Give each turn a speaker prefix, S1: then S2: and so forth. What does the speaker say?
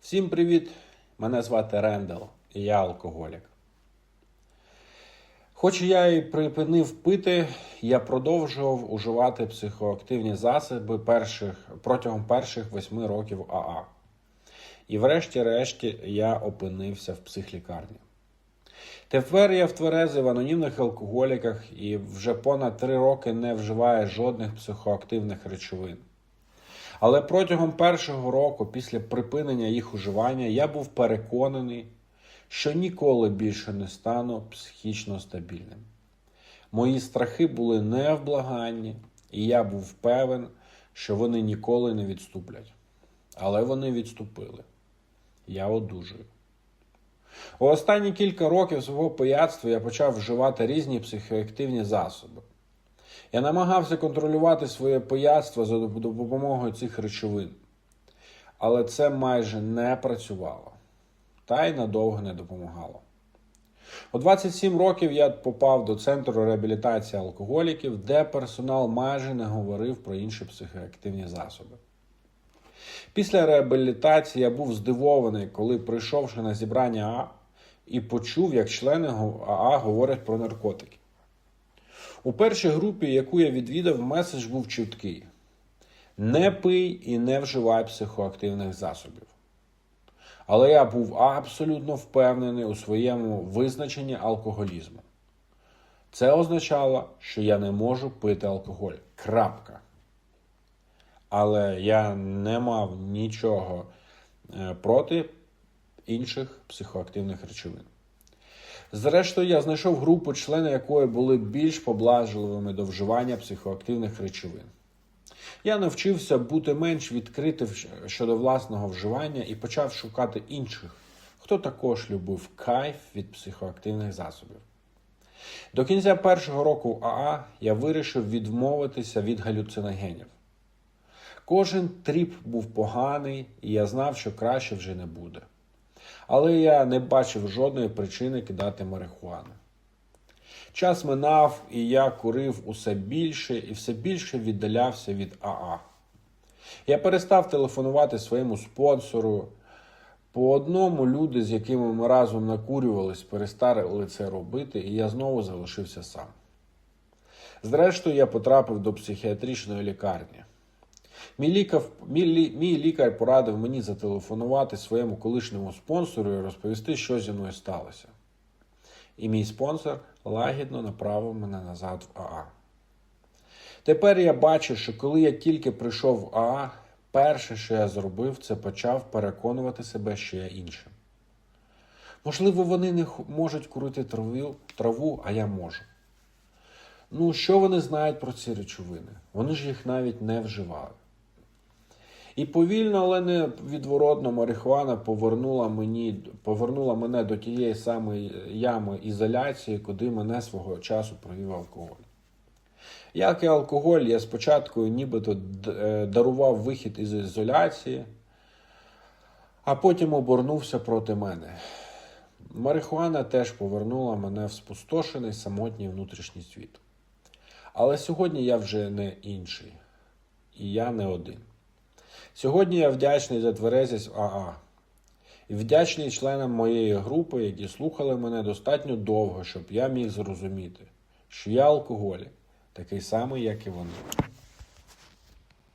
S1: Всім привіт! Мене звати Рендел, і я алкоголік. Хоч я і припинив пити, я продовжував уживати психоактивні засоби перших, протягом перших восьми років АА. І врешті-решті я опинився в психлікарні. Тепер я в тверезий в анонімних алкоголіках і вже понад три роки не вживаю жодних психоактивних речовин. Але протягом першого року, після припинення їх уживання, я був переконаний, що ніколи більше не стану психічно стабільним. Мої страхи були невблаганні, і я був певен, що вони ніколи не відступлять. Але вони відступили. Я одужую. У останні кілька років свого пияцтва я почав вживати різні психоактивні засоби. Я намагався контролювати своє пияцтво за допомогою цих речовин, але це майже не працювало та й надовго не допомагало. У 27 років я попав до центру реабілітації алкоголіків, де персонал майже не говорив про інші психоактивні засоби. Після реабілітації я був здивований, коли прийшовши на зібрання АА і почув, як члени АА говорять про наркотики. У першій групі, яку я відвідав, меседж був чіткий: не пий і не вживай психоактивних засобів. Але я був абсолютно впевнений у своєму визначенні алкоголізму. Це означало, що я не можу пити алкоголь. Крапка. Але я не мав нічого е, проти інших психоактивних речовин. Зрештою, я знайшов групу, члени якої були більш поблажливими до вживання психоактивних речовин. Я навчився бути менш відкритим щодо власного вживання і почав шукати інших, хто також любив кайф від психоактивних засобів. До кінця першого року АА я вирішив відмовитися від галюциногенів. Кожен тріп був поганий, і я знав, що краще вже не буде. Але я не бачив жодної причини кидати марихуану. Час минав, і я курив усе більше і все більше віддалявся від АА. Я перестав телефонувати своєму спонсору. По одному люди, з якими ми разом накурювались, перестали це робити, і я знову залишився сам. Зрештою, я потрапив до психіатричної лікарні. Мій лікар, мій, мій лікар порадив мені зателефонувати своєму колишньому спонсору і розповісти, що зі мною сталося. І мій спонсор лагідно направив мене назад в АА. Тепер я бачу, що коли я тільки прийшов в АА, перше, що я зробив, це почав переконувати себе, що я іншим. Можливо, вони не можуть курити траву, траву, а я можу. Ну, що вони знають про ці речовини? Вони ж їх навіть не вживали. І повільно, але не відворотно марихуана повернула, мені, повернула мене до тієї самої ями ізоляції, куди мене свого часу провів алкоголь. Як і алкоголь, я спочатку нібито е, дарував вихід із ізоляції, а потім обернувся проти мене. Марихуана теж повернула мене в спустошений самотній внутрішній світ. Але сьогодні я вже не інший, і я не один. Сьогодні я вдячний за тверезість АА. І вдячний членам моєї групи, які слухали мене достатньо довго, щоб я міг зрозуміти, що я алкоголік, такий самий, як і вони.